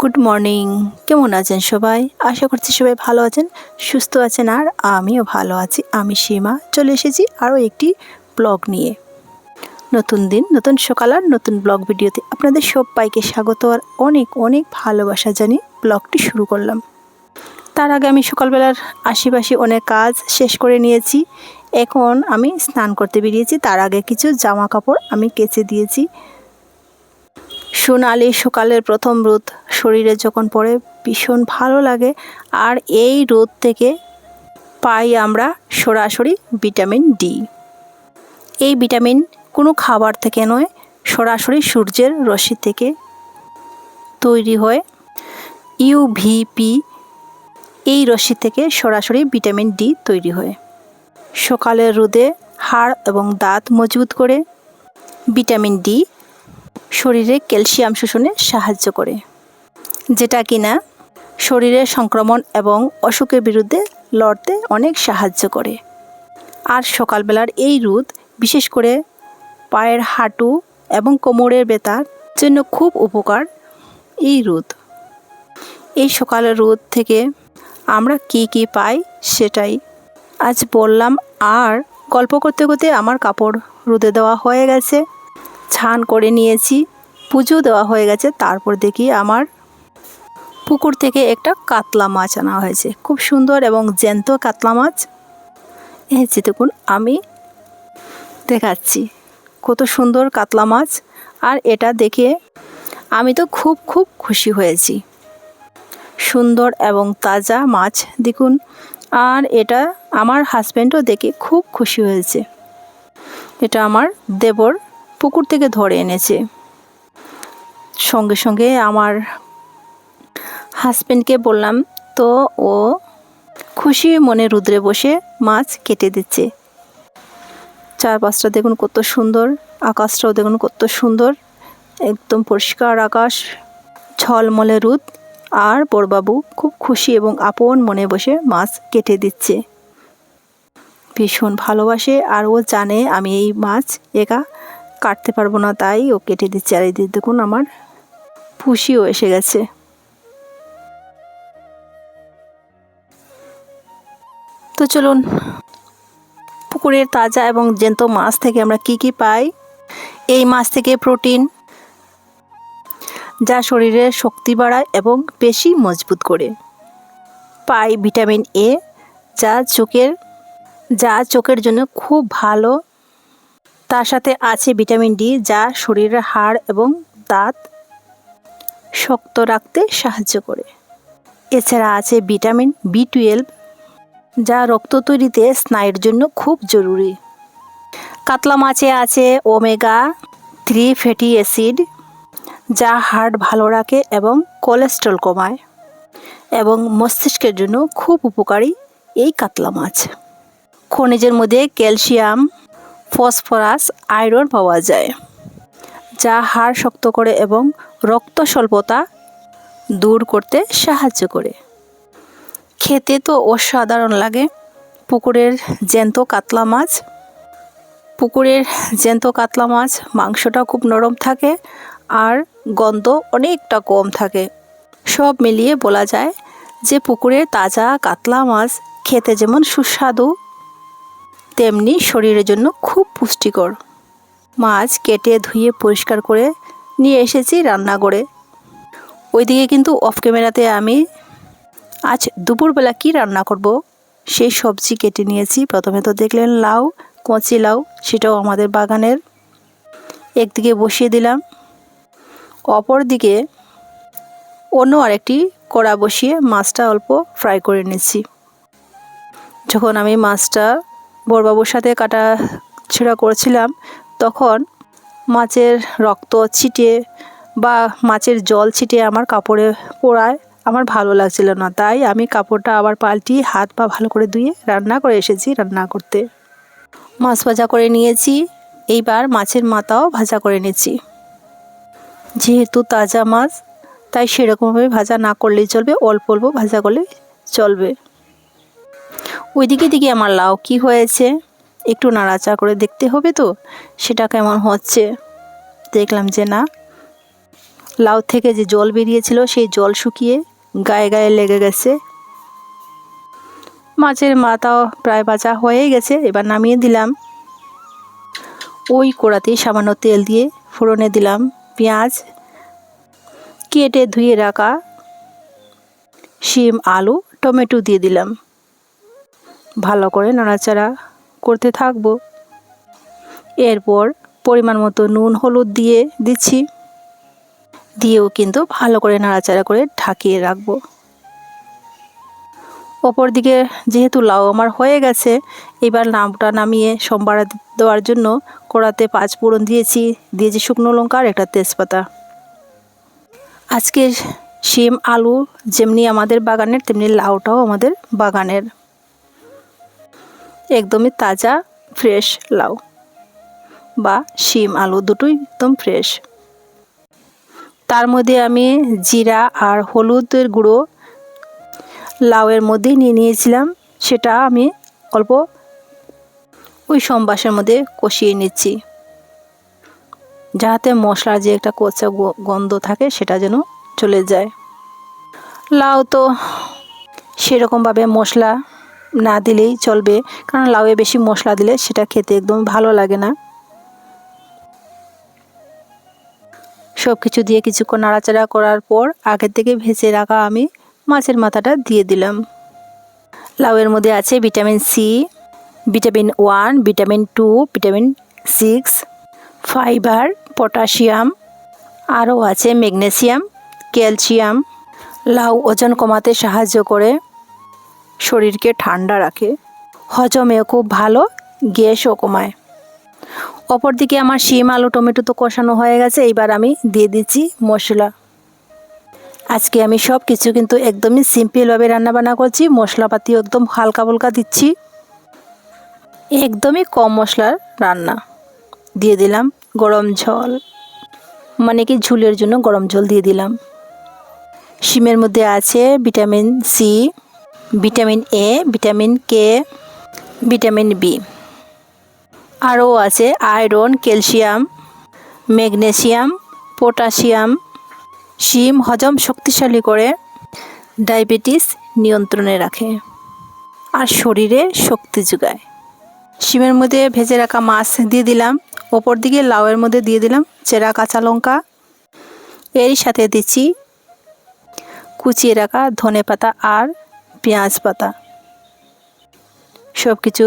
Good morning কেমন আছেন সবাই? আশা করছি সবাই ভালো আছেন, সুস্থ আছেন, আর আমিও ভালো আছি। আমি সীমা, চলে এসেছি আরও একটি ব্লগ নিয়ে। নতুন দিন, নতুন সকাল আর নতুন ব্লগ ভিডিওতে আপনাদের সবাইকে স্বাগত আর অনেক অনেক ভালোবাসা জানিয়ে ব্লগটি শুরু করলাম। তার আগে আমি সকালবেলার আশেপাশে অনেক কাজ শেষ করে নিয়েছি। এখন আমি স্নান করতে বেরিয়েছি। তার আগে কিছু জামা কাপড় আমি কেচে দিয়েছি। সোনালি সকালের প্রথম রোদ শরীরে যখন পড়ে ভীষণ ভালো লাগে, আর এই রোদ থেকে পাই আমরা সরাসরি ভিটামিন ডি। এই ভিটামিন কোনো খাবার থেকে নয়, সরাসরি সূর্যের রশ্মি থেকে তৈরি হয়। ইউভিপি এই রশ্মি থেকে সরাসরি ভিটামিন ডি তৈরি হয়। সকালের রোদে হাড় এবং দাঁত মজবুত করে ভিটামিন ডি শরীরে ক্যালসিয়াম শোষণে সাহায্য করে, যেটা কিনা শরীরের সংক্রমণ এবং অসুখের বিরুদ্ধে লড়তে অনেক সাহায্য করে। আর সকালবেলার এই রোদ, বিশেষ করে পায়ের হাঁটু এবং কোমরের বেতার জন্য খুব উপকার এই রোদ। এই সকালের রোদ থেকে আমরা কি কি পাই সেটাই আজ বললাম। আর গল্প করতে করতে আমার কাপড় রোদে দেওয়া হয়ে গেছে। ছান করে নিয়েছি। পুজো দেওয়া হয়ে গেছে, তারপর দেখি আমার পুকুর থেকে একটা কাতলা মাছ আনা হয়েছে। খুব সুন্দর এবং জ্যান্ত কাতলা মাছ। যে দেখুন, আমি দেখাচ্ছি কত সুন্দর কাতলা মাছ। আর এটা দেখে আমি তো খুব খুব খুশি হয়েছি। সুন্দর এবং তাজা মাছ, দেখুন। আর এটা আমার হাজব্যান্ডও দেখে খুব খুশি হয়েছে। এটা আমার দেবর পুকুর থেকে ধরে এনেছে। সঙ্গে সঙ্গে আমার হাজব্যান্ডকে বললাম, তো ও খুশি মনে রুদ্রে বসে মাছ কেটে দিচ্ছে। চারপাশটা দেখুন কত সুন্দর, আকাশটাও দেখুন কত সুন্দর, একদম পরিষ্কার আকাশ, ঝলমলে রুদ, আর বড়বাবু খুব খুশি এবং আপন মনে বসে মাছ কেটে দিচ্ছে। ভীষণ ভালোবাসে আর ও জানে আমি এই মাছ একা কাটতে পারব না, তাই ও কেটে দিচ্ছে। আর এই দেখুন আমার পুষিও এসে গেছে। তো চলুন, পুকুরের তাজা এবং জ্যান্ত মাছ থেকে আমরা কি কি পাই? এই মাছ থেকে প্রোটিন, যা শরীরের শক্তি বাড়ায় এবং বেশি মজবুত করে। পাই ভিটামিন এ, যা চোখের যা চোখের জন্য খুব ভালো তার সাথে আছে ভিটামিন ডি, যা শরীরের হাড় এবং দাঁত শক্ত রাখতে সাহায্য করে। এছাড়া আছে ভিটামিন বি টুয়েলভ, যা রক্ত তৈরিতে স্নায়ুর জন্য খুব জরুরি। কাতলা মাছে আছে ওমেগা থ্রি ফ্যাটি অ্যাসিড, যা হার্ট ভালো রাখে এবং কোলেস্ট্রল কমায় এবং মস্তিষ্কের জন্য খুব উপকারী এই কাতলা মাছ। খনিজের মধ্যে ক্যালসিয়াম ফসফরাস আয়রন পাওয়া যায়, যা হাড় শক্ত করে এবং রক্ত স্বল্পতা দূর করতে সাহায্য করে। খেতে তো অসাধারণ লাগে। পুকুরের জ্যান্ত কাতলা মাছ, পুকুরের জ্যান্ত কাতলা মাছ মাংসটা খুব নরম থাকে আর গন্ধ অনেকটা কম থাকে। সব মিলিয়ে বলা যায় যে পুকুরের তাজা কাতলা মাছ খেতে যেমন সুস্বাদু তেমনি শরীরের জন্য খুব পুষ্টিকর। মাছ কেটে ধুয়ে পরিষ্কার করে নিয়ে এসেছি রান্না করে ওইদিকে কিন্তু অফ ক্যামেরাতে আমি আজ দুপুরবেলা কি রান্না করব সেই সবজি কেটে নিয়েছি। প্রথমে তো দেখলেন লাউ, কচি লাউ, সেটাও আমাদের বাগানের। একদিকে বসিয়ে দিলাম। অপর দিকে অন্য আরেকটি কড়া বসিয়ে মাছটা অল্প ফ্রাই করে নিচ্ছি যখন আমি মাছটা বড়বাবুর সাথে কাটা ছেঁড়া করেছিলাম, তখন মাছের রক্ত ছিটিয়ে বা মাছের জল ছিটিয়ে আমার কাপড়ে পোড়ায় আমার ভালো লাগছিল না। তাই আমি কাপড়টা আবার পাল্টিয়ে হাত পা ভালো করে ধুয়ে রান্না করে এসেছি রান্না করতে। মাছ ভাজা করে নিয়েছি, এইবার মাছের মাথাও ভাজা করে নিয়েছি। যেহেতু তাজা মাছ, তাই সেরকমভাবে ভাজা না করলেই চলবে, অল্প অল্প ভাজা করলে চলবে। ওইদিকে দিকে আমার লাউ কি হয়েছে? একটু নাড়াচাড়া করে দেখতে হবে তো, সেটা কেমন হচ্ছে? দেখলাম যে না। লাউ থেকে যে জল বেরিয়েছিল, সেই জল শুকিয়ে গায়ে গায়ে লেগে গেছে। মাছের মাথাও প্রায় ভাজা হয়ে গেছে, এবার নামিয়ে দিলাম। ওই কড়াতেই সামান্য তেল দিয়ে ফোড়নে দিলাম পেঁয়াজ, কেটে ধুয়ে রাখা শিম, আলু, টমেটো দিয়ে দিলাম। ভালো করে নাড়াচাড়া করতে থাকব। এরপর পরিমাণ মতো নুন, হলুদ দিয়ে দিচ্ছি। দিয়েও কিন্তু ভালো করে নাড়াচাড়া করে ঢাকিয়ে রাখব। ওপর দিকে যেহেতু লাউ আমার হয়ে গেছে, এবার নামটা নামিয়ে সোমবার দেওয়ার জন্য কড়াতে পাঁচ ফোড়ন দিয়েছি। দিয়েছি শুকনো লঙ্কা আর একটা তেজপাতা। আজকে শিম, আলু যেমনি আমাদের বাগানের, তেমনি লাউটাও আমাদের বাগানের। একদমই তাজা ফ্রেশ লাউ বা শিম আলু দুটোই একদম ফ্রেশ তার মধ্যে আমি জিরা আর হলুদের গুঁড়ো লাউয়ের মধ্যেই নিয়ে নিয়েছিলাম। সেটা আমি অল্প ওই সম্বাসের মধ্যে কষিয়ে নিচ্ছি। যাতে মশলার যে একটা কোচা গন্ধ থাকে সেটা যেন চলে যায়। লাউ তো সেরকমভাবে মশলা না দিলেই চলবে। কারণ লাউয়ে বেশি মশলা দিলে সেটা খেতে একদম ভালো লাগে না। সব কিছু দিয়ে কিছুক্ষণ নাড়াচাড়া করার পর আগের থেকে ভেজে রাখা আমি মাছের মাথাটা দিয়ে দিলাম। লাউয়ের মধ্যে আছে vitamin C, vitamin one, vitamin two, vitamin six, fibre, potassium, আরও আছে ম্যাগনেসিয়াম, ক্যালসিয়াম। লাউ ওজন কমাতে সাহায্য করে। শরীরকে ঠান্ডা রাখে। হজমেও খুব ভালো, গ্যাসও কমায়। অপরদিকে আমার শিম, আলু, টমেটো তো কষানো হয়ে গেছে এইবার আমি দিয়ে দিচ্ছি মশলা। আজকে আমি সব কিছু কিন্তু একদমই সিম্পলভাবে রান্নাবান্না করছি, মশলাপাতিও একদম হালকা ফুলকা দিচ্ছি। একদমই কম মশলার রান্না। দিয়ে দিলাম গরম জল। মানে কি ঝুলের জন্য গরম জল দিয়ে দিলাম। শিমের মধ্যে আছে vitamin C. Vitamin A vitamin K vitamin B আরও আছে আয়রন, ক্যালসিয়াম, ম্যাগনেসিয়াম, পটাশিয়াম। শিম হজম শক্তিশালী করে ডায়াবেটিস নিয়ন্ত্রণে রাখে আর শরীরে শক্তি যোগায়। শিমের মধ্যে ভেজে রাখা মাছ দিয়ে দিলাম। ওপর দিকে লাউয়ের মধ্যে দিয়ে দিলাম চেরা কাঁচা লঙ্কা। এরই সাথে দিচ্ছি কুচিয়ে রাখা ধনে পাতা আর পেঁয়াজ পাতা। সব কিছু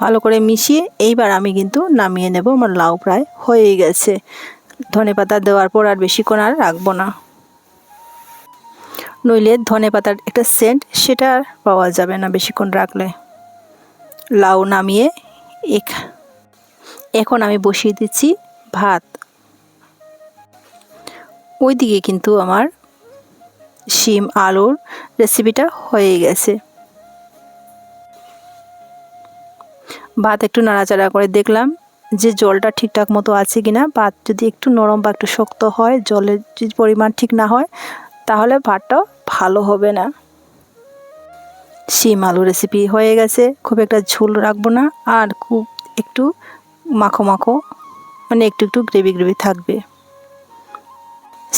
ভালো করে মিশিয়ে এইবার আমি কিন্তু নামিয়ে নেব। আমার লাউ প্রায় হয়ে গেছে। ধনে পাতা দেওয়ার পর আর বেশিক্ষণ আর রাখব না। নইলে ধনে পাতার একটা সেন্ট সেটা আর পাওয়া যাবে না বেশিক্ষণ রাখলে। লাউ নামিয়ে এক এখন আমি বসিয়ে দিচ্ছি ভাত। ওইদিকে কিন্তু আমার শিম আলুর রেসিপিটা হয়ে গেছে। ভাত একটু নাড়াচাড়া করে দেখলাম যে জলটা ঠিকঠাক মতো আছে কিনা। ভাত যদি একটু নরম বা একটু শক্ত হয়, জলের পরিমাণ ঠিক না হয়, তাহলে ভাতটা ভালো হবে না। শিম আলু রেসিপি হয়ে গেছে। খুব একটা ঝোল রাখব না, আর খুব একটু মাখো মাখো মানে একটু একটু গ্রেভি গ্রেভি থাকবে।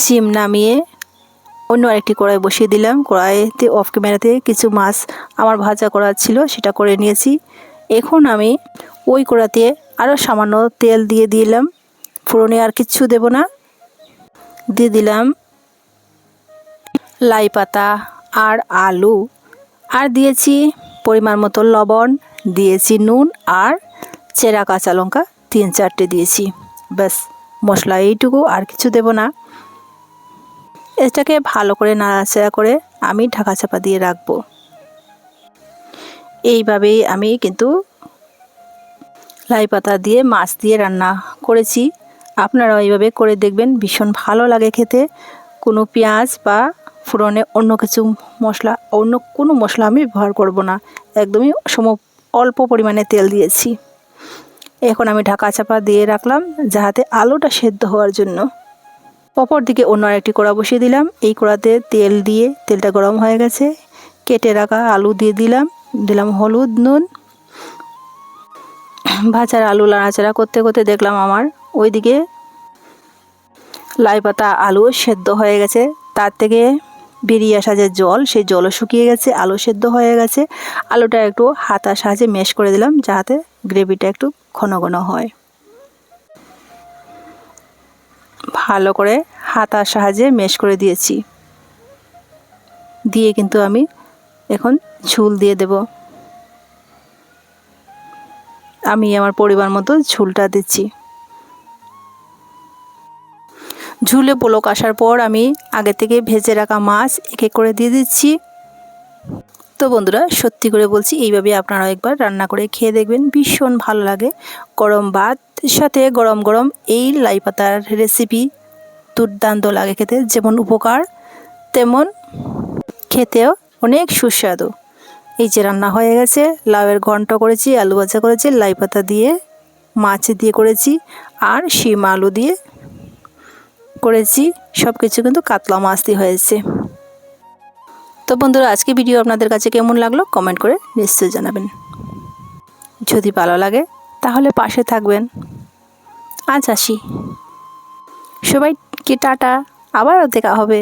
শিম নামিয়ে অন্য আরেকটি কড়াই বসিয়ে দিলাম। কড়াইতে অফ ক্যামেরাতে কিছু মাছ আমার ভাজা করা ছিল, সেটা করে নিয়েছি। এখন আমি ওই কড়াতে আরও সামান্য তেল দিয়ে দিলাম। ফোড়নে আর কিচ্ছু দেব না। দিয়ে দিলাম লাই পাতা আর আলু। আর দিয়েছি পরিমাণ মতো লবণ, দিয়েছি নুন আর চেরা কাঁচা লঙ্কা, তিন চারটে দিয়েছি। ব্যাস, মশলা এইটুকু, আর কিছু দেব না। এটাকে ভালো করে নাড়াচাড়া করে আমি ঢাকা চাপা দিয়ে রাখব। এইভাবেই আমি কিন্তু লাই পাতা দিয়ে, মাছ দিয়ে রান্না করেছি। আপনারাও এইভাবে করে দেখবেন, ভীষণ ভালো লাগে খেতে। কোনো পেঁয়াজ বা ফোড়নে অন্য কিছু মশলা, অন্য কোনো মশলা আমি ব্যবহার করব না। একদমই সম, অল্প পরিমাণে তেল দিয়েছি। এখন আমি ঢাকা চাপা দিয়ে রাখলাম যাহাতে আলুটা সেদ্ধ হওয়ার জন্য। অপর দিকে অন্য আরেকটি কড়া বসিয়ে দিলাম। এই কড়াতে তেল দিয়ে তেলটা গরম হয়ে গেছে। কেটে রাখা আলু দিয়ে দিলাম। দিলাম হলুদ, নুন। ভাজার আলু নাড়াচাড়া করতে করতে দেখলাম আমার ওইদিকে লাই পাতা আলু সেদ্ধ হয়ে গেছে। তার থেকে বেরিয়ে আসা যে জল, সেই জলও শুকিয়ে গেছে, আলু সেদ্ধ হয়ে গেছে। আলুটা একটু হাতার সাহায্যে মেশ করে দিলাম, যাতে গ্রেভিটা একটু ঘন ঘন হয়। ভালো করে হাতার সাহায্যে মেশ করে দিয়েছি। দিয়ে কিন্তু আমি এখন ঝুল দিয়ে দেব। আমি আমার পরিবার মতো ঝুলটা দিচ্ছি। ঝুলে পোলক আসার পর আমি আগে থেকে ভেজে রাখা মাছ এক এক করে দিয়ে দিচ্ছি। তো বন্ধুরা, সত্যি করে বলছি, এইভাবে আপনারা একবার রান্না করে খেয়ে দেখবেন, ভীষণ ভালো লাগে। গরম ভাত সাথে গরম গরম এই লাই পাতার রেসিপি দুর্দান্ত লাগে খেতে, যেমন উপকার, তেমন খেতেও অনেক সুস্বাদু। এই যে রান্না হয়ে গেছে, লাউয়ের ঘন্ট করেছি, আলু ভাজা করেছি, লাই পাতা দিয়ে, মাছ দিয়ে করেছি, আর শিম আলু দিয়ে করেছি সব কিছু কিন্তু কাতলা মাছ দিয়ে হয়েছে। তো বন্ধুরা, আজকে ভিডিও আপনাদের কাছে কেমন লাগল কমেন্ট করে নিশ্চয়ই জানাবেন। যদি ভালো লাগে, তাহলে পাশে থাকবেন। আজ আসি সবাইকে টাটা আবারও দেখা হবে।